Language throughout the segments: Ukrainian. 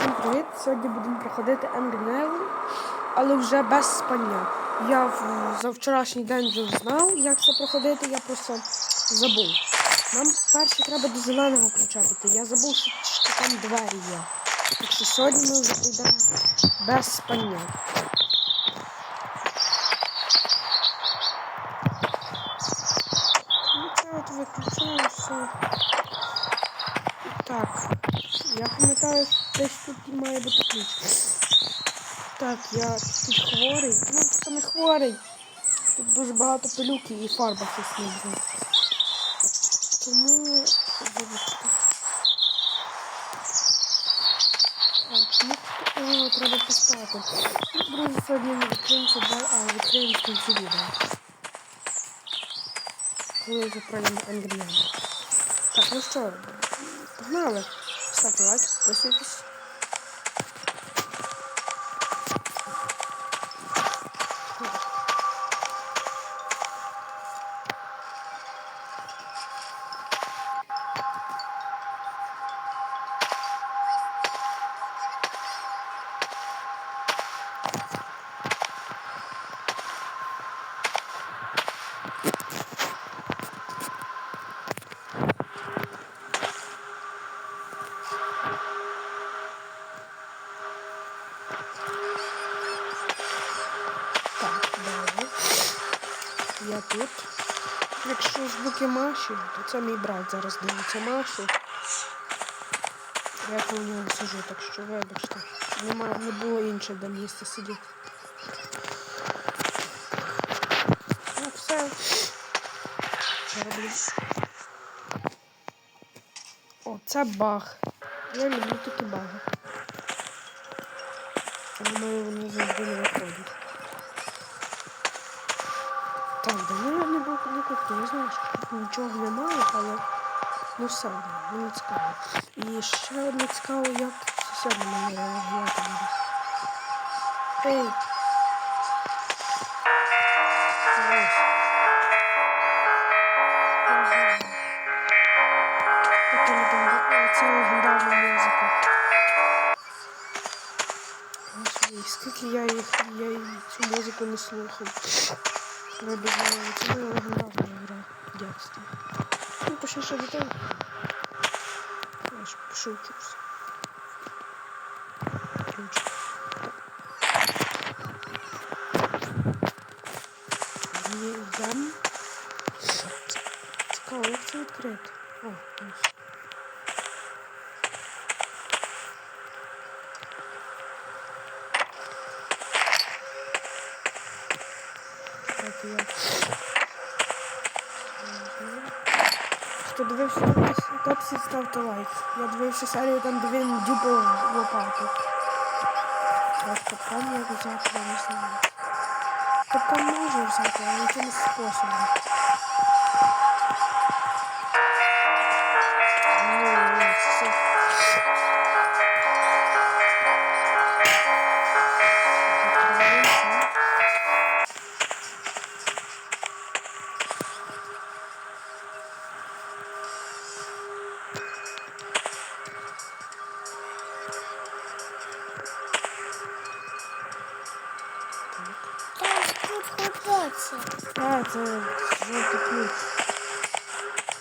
Всім привіт! Сьогодні будемо проходити Angry Neville, але вже без спання. Я в- за вчорашній день вже знав, як це проходити, я просто забув. Нам перше треба до зеленого ключа. Я забув, що, що там двері є. Так що сьогодні ми вже прийдемо без спання. Ну, це от виключаю. Так. Я пам'ятаю, десь тут має бути. Так, я тут хворий. Ну, це не хворий. Тут дуже багато пилюки і фарба не. Тому тут О, треба поставити? Ну, Друзі, сьогодні ми відкриємося, а відкриємо в кінці відео. Коли вже пройдемо Ангріана. Так, ну що, погнали. Ставте лайк, підписуйтесь. Я тут. Якщо звуки Маші, то це мій брат зараз дивиться Машу. Я коло нього сижу, так що вибачте. Нема, не було інше де місця сидіти. Ну все. О, це баг. Я люблю такі баги. Думаю, вони завжди не виходять. Так, да ну я кухні, я знаю, що тут нічого немає, але ну все, одно, мені цікаво. І ще одне цікаво, як сусід на мене реагувати буде. Ей! Це легендарна музика. Скільки я їх, я цю музику не слухав. Пробігаю, це моя легендарна гра дядьства. Ну, точніше дітей. Я ж пішов чувся. Ключ. Йдем. Цікаво, як це відкрити? О, ось. Так, я. Хто дивився топсі, ставте лайк. Я дивився серію там, де він дюпав лопату. Так, топкан як взяти, я не знаю. Топкан можу взяти, але якимось способом. Ну, все. А, це жовтий ключ.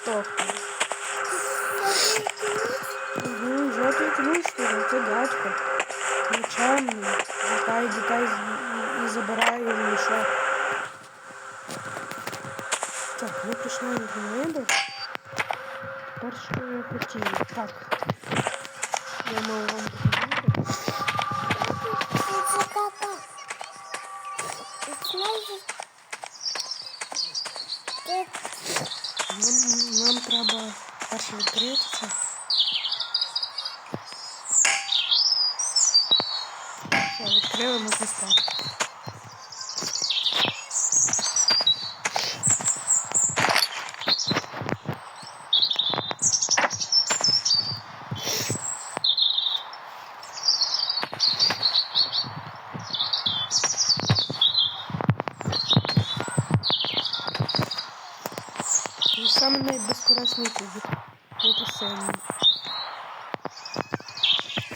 Тобто. Угу, жовтий ключ, то це дядько. Нечемний. Літає дітей з- і, і забирає в мішок. Так, ми пішли на вибір. Тепер що я хотів? Так. Я мав вам показати. Це капа. Знаєш, ти Нам, нам треба перше відкрити це. Все, відкрили, можна спати. І саме найбезкорисний кубик. Это Сэмми.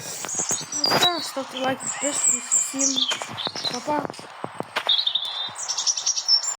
сильний. ставьте ставте лайк, підписуйтесь. Всім па-па.